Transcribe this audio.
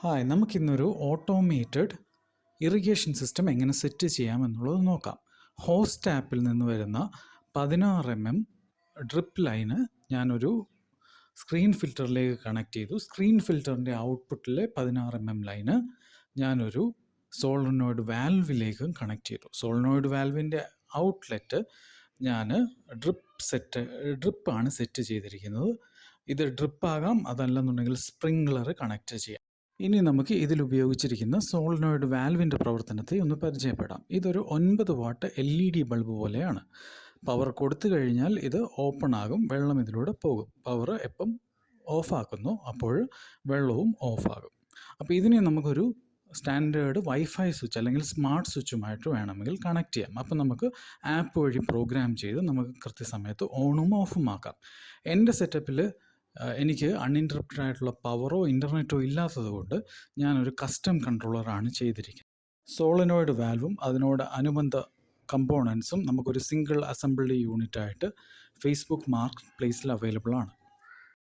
Hi നമുക്കിന്നൊരു automated irrigation system എങ്ങനെ set ചെയ്യാം എന്നുള്ളത് നോക്കാം. ഹോസ്റ്റ് ആപ്പിൽ നിന്ന് വരുന്ന പതിനാറ് എം എം ഡ്രിപ്പ് ലൈന് ഞാനൊരു സ്ക്രീൻ ഫിൽറ്ററിലേക്ക് കണക്ട് ചെയ്തു. സ്ക്രീൻ ഫിൽറ്ററിന്റെ ഔട്ട്പുട്ടിലെ പതിനാറ് എം എം ലൈന് ഞാനൊരു സോളനോയിഡ് വാൽവിലേക്കും കണക്ട് ചെയ്തു. സോളനോയിഡ് വാൽവിന്റെ ഔട്ട്ലെറ്റ് ഞാൻ ഡ്രിപ്പ് സെറ്റ് ഡ്രിപ്പാണ് സെറ്റ് ചെയ്തിരിക്കുന്നത്. ഇത് ഡ്രിപ്പ് ആകാം അതല്ലെന്നുണ്ടെങ്കിൽ സ്പ്രിംഗ്ലർ കണക്ട് ചെയ്യാം. ഇനി നമുക്ക് ഇതിൽ ഉപയോഗിച്ചിരിക്കുന്ന സോളിനോയിഡ് വാൽവിന്റെ പ്രവർത്തനത്തെ ഒന്ന് പരിചയപ്പെടാം. ഇതൊരു ഒൻപത് watt L E D bulb പോലെയാണ്. പവർ കൊടുത്തു കഴിഞ്ഞാൽ ഇത് ഓപ്പൺ ആകും വെള്ളം ഇതിലൂടെ പോകും. പവർ എപ്പം ഓഫാക്കുന്നു അപ്പോൾ വെള്ളവും ഓഫാകും അപ്പോൾ ഇതിനെ നമുക്കൊരു സ്റ്റാൻഡേർഡ് വൈഫൈ സ്വിച്ച് അല്ലെങ്കിൽ സ്മാർട്ട് സ്വിച്ചുമായിട്ട് വേണമെങ്കിൽ കണക്ട് ചെയ്യാം. അപ്പോൾ നമുക്ക് ആപ്പ് വഴി പ്രോഗ്രാം ചെയ്ത് നമുക്ക് കൃത്യസമയത്ത് ഓണും ഓഫും ആക്കാം. എന്റെ സെറ്റപ്പിൽ എനിക്ക് അൺഇന്ററപ്റ്റഡ് ആയിട്ടുള്ള പവറോ ഇന്റർനെറ്റോ ഇല്ലാത്തത് കൊണ്ട് ഞാനൊരു കസ്റ്റം കൺട്രോളറാണ് ചെയ്തിരിക്കുന്നത്. സോളിനോയിഡ് വാൽവും അതിനോട് അനുബന്ധ കമ്പോണൻസും നമുക്കൊരു സിംഗിൾ അസംബ്ലി യൂണിറ്റായിട്ട് ഫേസ്ബുക്ക് മാർക്ക് പ്ലേസിൽ അവൈലബിൾ ആണ്.